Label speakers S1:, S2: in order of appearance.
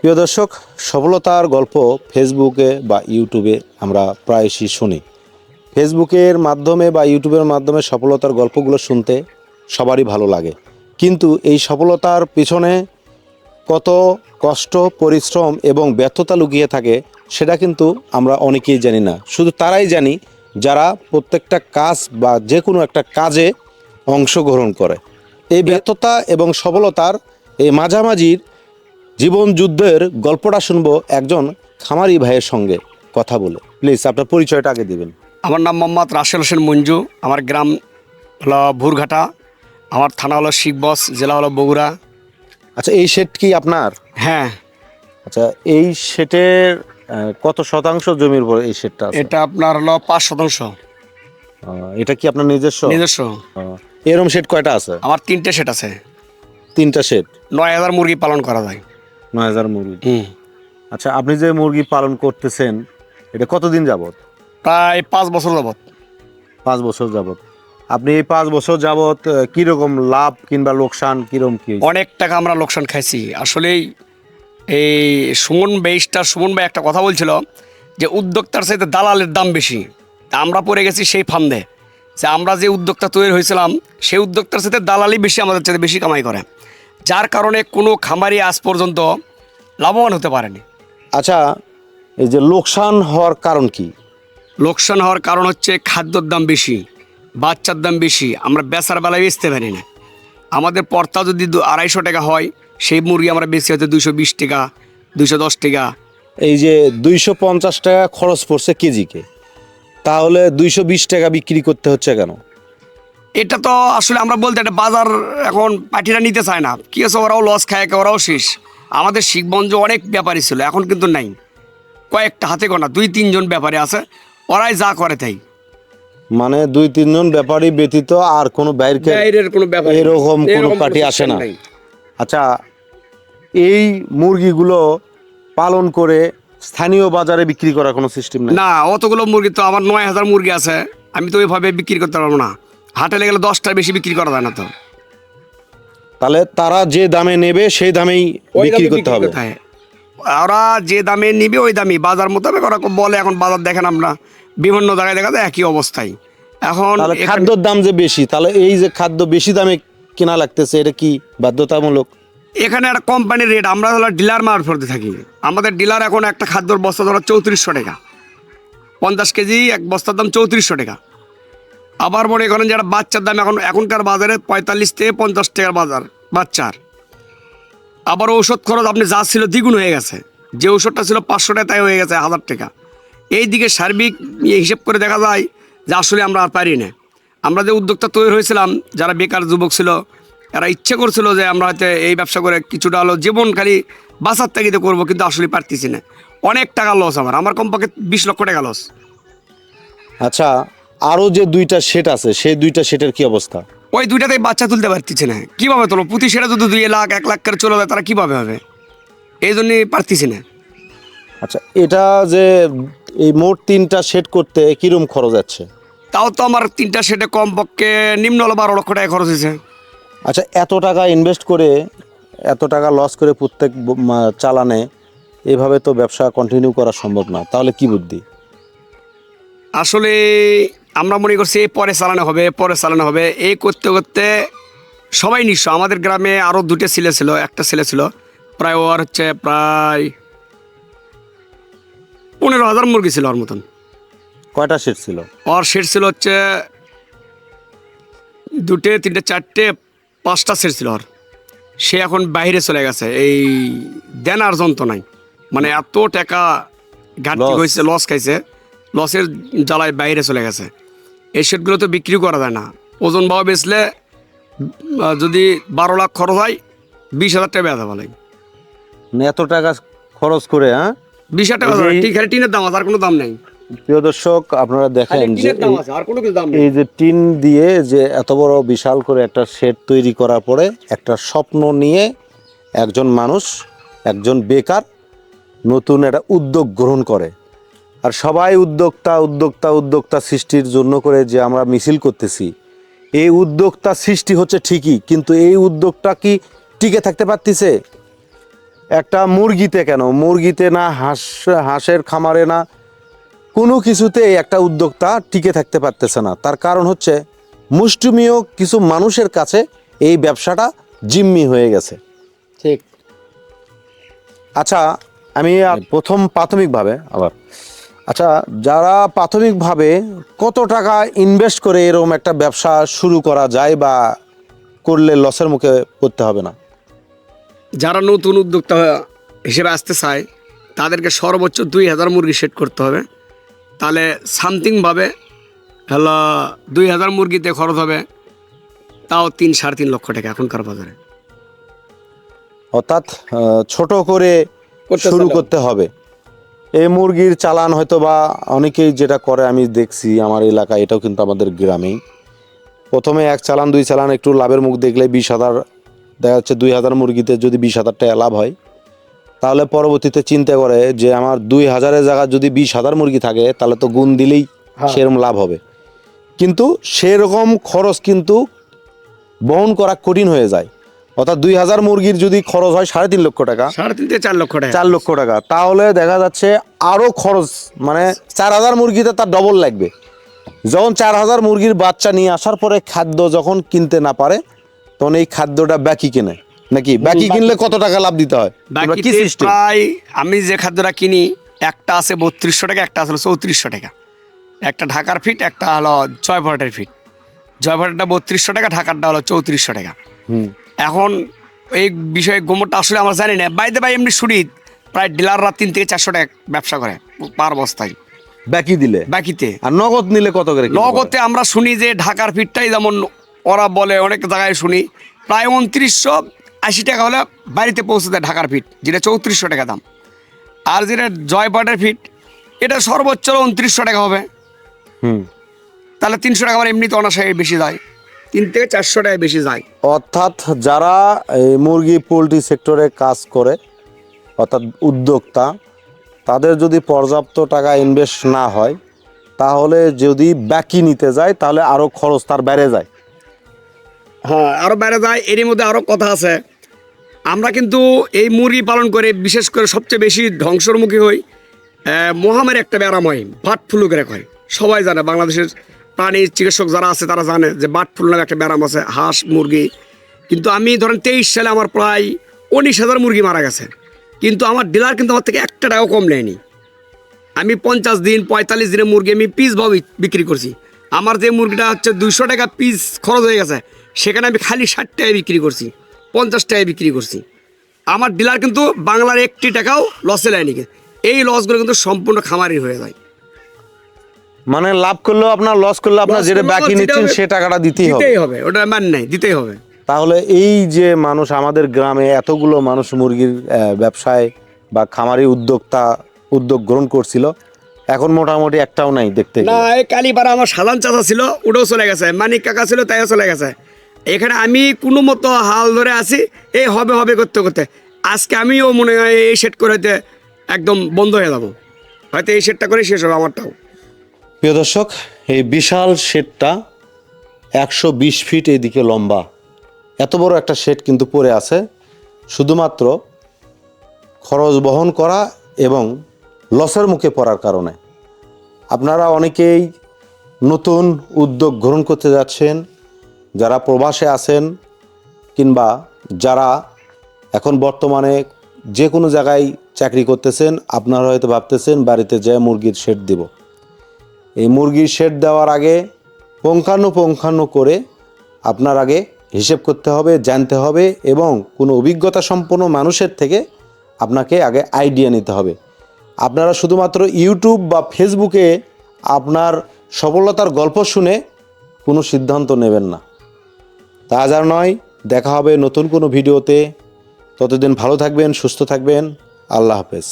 S1: প্রিয় দর্শক, সফলতার গল্প ফেসবুকে বা ইউটিউবে আমরা প্রায়শই শুনি। ফেসবুকের মাধ্যমে বা ইউটিউবের মাধ্যমে সফলতার গল্পগুলো শুনতে সবারই ভালো লাগে। কিন্তু এই সফলতার পিছনে কত কষ্ট, পরিশ্রম এবং ব্যর্থতা লুকিয়ে থাকে, সেটা কিন্তু আমরা অনেকেই জানি না। শুধু তারাই জানি যারা প্রত্যেকটা কাজ বা যে কোনো একটা কাজে অংশগ্রহণ করে। এই ব্যর্থতা এবং সফলতার এই মাঝামাঝির জীবন যুদ্ধের গল্পটা শুনব একজন খামারি ভাইয়ের সঙ্গে কথা বলে। প্লিজ আপনার পরিচয়টা আগে দিবেন।
S2: আমার নাম মোহাম্মদ রাশেল হোসেন মঞ্জু। আমার গ্রাম হলো ভুরঘাটা। আমার থানা হলো শিখবস জেলা হলো বগুড়া।
S1: আচ্ছা এই শেড কি আপনার?
S2: হ্যাঁ।
S1: আচ্ছা এই শেটের কত শতাংশ জমির উপর এই শেডটা
S2: এটা আপনার হলো পাঁচ শতাংশ।
S1: এটা কি আপনার নিজস্ব?
S2: নিজস্ব।
S1: এরম শেড কয়টা আছে?
S2: আমার তিনটে সেট আছে।
S1: তিনটা শেড
S2: নয় হাজার মুরগি পালন করা যায়।
S1: নয় হাজার মুরগি। আচ্ছা আপনি যে মুরগি পালন করতেছেন এটা কতদিন যাবত
S2: প্রায় পাঁচ বছর যাবত
S1: পাঁচ বছর যাবত আপনি এই পাঁচ বছর যাবত কীরকম লাভ কিংবা লোকসান কীরকম কি?
S2: অনেক টাকা আমরা লোকসান খাইছি। আসলেই এই সুমন বেইস্টার সুমন ভাই একটা কথা বলছিল যে উদ্যোক্তার সাথে দালালের দাম বেশি। আমরা পড়ে গেছি সেই ফান্দে। যে আমরা যে উদ্যোক্তা তৈরি হয়েছিলাম সেই উদ্যোক্তার সাথে দালালি বেশি আমাদের সাথে বেশি কামাই করে। যার কারণে কোনো খামারি আজ পর্যন্ত লাভবান হতে পারেনি।
S1: আচ্ছা এই যে লোকসান হওয়ার কারণ কি?
S2: লোকসান হওয়ার কারণ হচ্ছে খাদ্যর দাম বেশি বাচ্চার দাম বেশি আমরা বেচার বেলায় বেচতে পারি না। আমাদের পর্তা যদি দু- আড়াইশো টাকা হয় সেই মুরগি আমরা বেশি হচ্ছে দুশো বিশ টাকা দুশো দশ টাকা।
S1: এই যে দুইশো পঞ্চাশ টাকা খরচ পড়ছে কেজিকে তাহলে দুইশো বিশ টাকা বিক্রি করতে হচ্ছে কেন?
S2: এটা তো আসলে আমরা বলতে একটা বাজার এখন পার্টিরা নিতে চায় না। কি আছে ওরাও লস খায় ওরাও শেষ। আমাদের শিখবঞ্জ অনেক ব্যাপারী ছিল এখন কিন্তু নাই। কয়েকটা হাতে গোনা দুই তিনজন ব্যাপারী আছে ওরাই যা করে তাই।
S1: মানে দুই তিনজন ব্যাপারী ব্যতীত আর কোনো
S2: বাইরের কোনো ব্যাপার
S1: এরকম কোনো পার্টি আসে না। আচ্ছা এই মুরগিগুলো পালন করে স্থানীয় বাজারে বিক্রি করার কোনো সিস্টেম নেই?
S2: না অতগুলো মুরগি তো আমার নয় হাজার মুরগি আছে আমি তো ওইভাবে বিক্রি করতে পারব না। হাটে গেলে দশটার বেশি বিক্রি করা যায় না তো।
S1: তাহলে তারা যে দামে নেবে সেই দামেই বিক্রি করতে হবে।
S2: হয়। ওরা যে দামে নিবে ওই দামই। বাজার মোতাবেক ওরা বলে এখন বাজার দেখেন আমরা। বিভিন্ন জায়গায় দেখা যায় একই অবস্থায়। এখন
S1: খাদ্যর দাম যে বেশি তাহলে এই যে খাদ্য বেশি দামে কেনা লাগতেছে এটা কি বাধ্যতামূলক?
S2: এখানে একটা কোম্পানির রেট আমরা হলো ডিলার মারফতে থাকি। আমাদের ডিলার এখন একটা খাদ্যর বস্তা ধরো চৌত্রিশশো টাকা। পঞ্চাশ কেজি এক বস্তার দাম চৌত্রিশশো টাকা। আবার মনে করেন যারা বাচ্চার দাম এখন এখনকার বাজারে পঁয়তাল্লিশ থেকে পঞ্চাশ টাকার বাজার, বাচ্চার। আবার ঔষধ খরচ আপনি যা ছিল দ্বিগুণ হয়ে গেছে। যে ঔষধটা ছিল পাঁচশো টাকা, তাই হয়ে গেছে হাজার টাকা। এই দিকে সার্বিক হিসেব করে দেখা যায় যে আসলে আমরা আর পারি না। আমরা যে উদ্যোক্তা তৈরি হয়েছিলাম, যারা বেকার যুবক ছিল, এরা ইচ্ছে করছিল যে আমরা হয়তো এই ব্যবসা করে কিছুটা হলো জীবন খালি বাঁচার তাগিদে করব, কিন্তু আসলে পারতেছি না। অনেক টাকা লস আমার। আমার কমপক্ষে বিশ লক্ষ টাকা লস
S1: আচ্ছা আরও যে দুইটা সেট আছে সেই দুইটা সেটের কি অবস্থা?
S2: ওই দুইটাতেই বাচ্চা তুলতে পারতেছে না। কীভাবে তোলো? প্রতি সেটা যদি দুই লাখ এক লাখ করে চলে যায় তারা কীভাবে হবে? এই জন্যই পারতেছি না।
S1: আচ্ছা এটা যে এই মোট তিনটা সেট করতে কিরম খরচ যাচ্ছে
S2: তাও তো আমার তিনটা সেটে কমপক্ষে নিম্ন হলো বারো লক্ষ টাকা খরচ হয়েছে।
S1: আচ্ছা এত টাকা ইনভেস্ট করে এত টাকা লস করে প্রত্যেক চালানে এভাবে তো ব্যবসা কন্টিনিউ করা সম্ভব না। তাহলে কি বুদ্ধি?
S2: আসলে আমরা মনে করছি পরে চালানো হবে পরে চালানো হবে। এই করতে করতে সবাই নিঃস্ব। আমাদের গ্রামে আরও দুটো ছেলে ছিল একটা ছেলে ছিল। প্রায় ওর হচ্ছে প্রায় পনেরো হাজার মুরগি ছিল ওর মতন।
S1: কয়টা সেট ছিল?
S2: ওর সেট ছিল হচ্ছে দুটে তিনটে চারটে পাঁচটা সেট ছিল ওর। সে এখন বাইরে চলে গেছে। এই দেনার যন্ত্রণায়। মানে এত টাকা ঘাটতি হয়েছে লস খাইছে। লসের জ্বালায় বাইরে চলে গেছে। এই সেটগুলো তো বিক্রি করা যায় না। ওজন ভাও বেচলে যদি বারো লাখ খরচ হয় বিশ হাজার টাকা বেচা ভালো
S1: মানে এত টাকা খরচ করে হ্যাঁ?
S2: বিশ হাজার টাকা ঠিক খালি টিনের দাম আছে আর কোনো দাম নেই।
S1: প্রিয় দর্শক আপনারা দেখেন যে
S2: আছে
S1: এই যে টিন দিয়ে যে এত বড় বিশাল করে একটা শেড তৈরি করার পরে একটা স্বপ্ন নিয়ে একজন মানুষ একজন বেকার নতুন একটা উদ্যোগ গ্রহণ করে। আর সবাই উদ্যোক্তা উদ্যোক্তা উদ্যোক্তা সৃষ্টির জন্য করে যে আমরা মিছিল করতেছি এই উদ্যোক্তা সৃষ্টি হচ্ছে ঠিকই কিন্তু এই উদ্যোগটা কি টিকে থাকতে পারতিছে? একটা মুরগিতে কেন? মুরগিতে না হাঁস হাঁসের খামারে না কোনো কিছুতেই একটা উদ্যোক্তা টিকে থাকতে পারতেছে না। তার কারণ হচ্ছে মুষ্টিমীয় কিছু মানুষের কাছে এই ব্যবসাটা জিম্মি হয়ে গেছে।
S2: ঠিক।
S1: আচ্ছা আমি প্রথম প্রাথমিকভাবে আবার আচ্ছা যারা প্রাথমিকভাবে কত টাকা ইনভেস্ট করে এরকম একটা ব্যবসা শুরু করা যায় বা করলে লসের মুখে পড়তে হবে না?
S2: যারা নতুন উদ্যোক্তা হিসেবে আসতে চায় তাদেরকে সর্বোচ্চ দুই হাজার মুরগি সেট করতে হবে। তাহলে সামথিংভাবে হলো দুই হাজার মুরগিতে খরচ হবে তাও তিন সাড়ে তিন লক্ষ টাকা এখনকার বাজারে।
S1: অর্থাৎ ছোট করে শুরু করতে হবে। এই মুরগির চালান হয়তো বা অনেকেই যেটা করে আমি দেখছি আমার এলাকায় এটাও কিন্তু আমাদের গ্রামেই। প্রথমে এক চালান দুই চালান একটু লাভের মুখ দেখলে বিশ হাজার দেখা যাচ্ছে দুই হাজার মুরগিতে যদি বিশ হাজার টাকা লাভ হয়। তাহলে পরবর্তীতে চিন্তা করে যে আমার দুই হাজারের জায়গায় যদি বিশ হাজার মুরগি থাকে তাহলে তো গুণ দিলেই
S2: হ্যাঁ।
S1: সেরকম লাভ হবে। কিন্তু সেরকম খরচ কিন্তু বহন করা কঠিন হয়ে যায়। অর্থাৎ দুই হাজার মুরগির যদি খরচ হয় সাড়ে তিন লক্ষ টাকা।
S2: সাড়ে তিন থেকে চার লক্ষ টাকা।
S1: চার লক্ষ টাকা। তাহলে দেখা যাচ্ছে আরও খরচ মানে চার হাজার মুরগিতে তার ডবল লাগবে। যখন চার হাজার মুরগির বাচ্চা নিয়ে আসার পরে খাদ্য যখন কিনতে না পারে তখন এই খাদ্যটা ব্যাকি কেনে। নাকি? ব্যাকি কিনলে কত টাকা লাভ দিতে হয়?
S2: প্রায় আমি যে খাদ্যটা কিনি একটা আছে বত্রিশশো টাকা একটা আছে চৌত্রিশশো টাকা। একটা ঢাকার ফিট একটা হলো জয়ভরাটের ফিট জয়ভরাটটা বত্রিশশো টাকা ঢাকারটা হলো চৌত্রিশশো টাকা।
S1: হুম।
S2: এখন এই বিষয়ে গোমরটা আসলে আমরা জানি না। বাইতে বাই এমনি শুনি প্রায় ডিলাররা তিন থেকে চারশো টাকা ব্যবসা করে পার বস্তায়।
S1: বাকি দিলে?
S2: বাকিতে।
S1: আর নগদ নিলে কত করে
S2: নগদে আমরা শুনি যে ঢাকার ফিটটাই যেমন ওরা বলে অনেক জায়গায় শুনি। প্রায় উনত্রিশশো আশি টাকা হলে বাড়িতে পৌঁছে দেয় ঢাকার ফিট যেটা চৌত্রিশশো টাকা দাম। আর যেটা জয়পাটের ফিট এটা সর্বোচ্চ উনত্রিশশো টাকা হবে।
S1: হুম।
S2: তাহলে তিনশো টাকা আমার এমনিতে অনাশায় বেশি যায়। তিন থেকে চারশো টাকায় বেশি যায়।
S1: অর্থাৎ যারা এই মুরগি পোলট্রি সেক্টরে কাজ করে অর্থাৎ উদ্যোক্তা তাদের যদি পর্যাপ্ত টাকা ইনভেস্ট না হয় তাহলে যদি ব্যাকি নিতে যায় তাহলে আরও খরচ তার বেড়ে যায়।
S2: হ্যাঁ আরও বেড়ে যায়। এরই মধ্যে আরও কথা আছে। আমরা কিন্তু এই মুরগি পালন করে বিশেষ করে সবচেয়ে বেশি ধ্বংসর মুখী হই মহামারী একটা ব্যারাম হয় বার্ড ফ্লু করে হয় সবাই জানে বাংলাদেশের প্রাণী চিকিৎসক যারা আছে তারা জানে যে বার্ড ফ্লু নামে একটা ব্যারাম আছে, হাঁস, মুরগি। কিন্তু আমি ধরেন তেইশ সালে আমার প্রায় উনিশ হাজার মুরগি মারা গেছে। কিন্তু আমার ডিলার কিন্তু আমার থেকে একটা টাকাও কম নেয়নি। আমি পঞ্চাশ দিন, পঁয়তাল্লিশ দিনের মুরগি আমি পিস ভাবে বিক্রি করছি। আমার যে মুরগিটা হচ্ছে দুশো টাকা পিস খরচ হয়ে গেছে, সেখানে আমি খালি ষাট টাকায় বিক্রি করছি, পঞ্চাশ টাকায় বিক্রি করছি। আমার ডিলার কিন্তু বাংলার একটি টাকাও লসে নেয়নি। এই লসগুলো কিন্তু সম্পূর্ণ খামারি হয়ে যায়।
S1: মানে লাভ করলেও আপনার লস করলে আপনার যেটা
S2: করলেও যেটা
S1: নিচ্ছেন সে টাকাটা দিতেই হবে।
S2: হবে ওটা মান নাই দিতেই হবে।
S1: তাহলে এই যে মানুষ আমাদের গ্রামে এতগুলো মানুষ মুরগির ব্যবসায় বা খামারি উদ্যোক্তা উদ্যোগ গ্রহণ করছিল এখন মোটামুটি একটাও নাই দেখতে
S2: না এই কালীপাড়া আমার সাধারণ চাচা ছিল ওটাও চলে গেছে মানিক কাকা ছিল তাইও চলে গেছে। এখানে আমি কোনো মতো হাল ধরে আছি এই হবে হবে করতে করতে। আজকে আমিও মনে হয় এই সেট করে একদম বন্ধ হয়ে যাব। হয়তো এই সেটটা করে শেষ হবে আমারটাও।
S1: প্রিয় দর্শক, এই বিশাল শেডটা একশো বিশ ফিট এইদিকে লম্বা। এত বড় একটা শেড কিন্তু পড়ে আছে। শুধুমাত্র খরচ বহন করা এবং লসের মুখে পড়ার কারণে। আপনারা অনেকেই নতুন উদ্যোগ গ্রহণ করতে যাচ্ছেন, যারা প্রবাসে আছেন কিংবা যারা এখন বর্তমানে যে কোনো জায়গায় চাকরি করতেছেন, আপনারা হয়তো ভাবতেছেন, বাড়িতে যেয়ে মুরগির শেড দিব। এই মুরগির শেড দেওয়ার আগে পুঙ্খানুপুঙ্খানু করে আপনার আগে হিসেব করতে হবে, জানতে হবে এবং কোনো অভিজ্ঞতা সম্পন্ন মানুষের থেকে আপনাকে আগে আইডিয়া নিতে হবে। আপনারা শুধুমাত্র ইউটিউব বা ফেসবুকে আপনার সফলতার গল্প শুনে কোনো সিদ্ধান্ত নেবেন না। তা আর নয়, দেখা হবে নতুন কোনো ভিডিওতে। ততদিন ভালো থাকবেন, সুস্থ থাকবেন। আল্লাহ হাফেজ।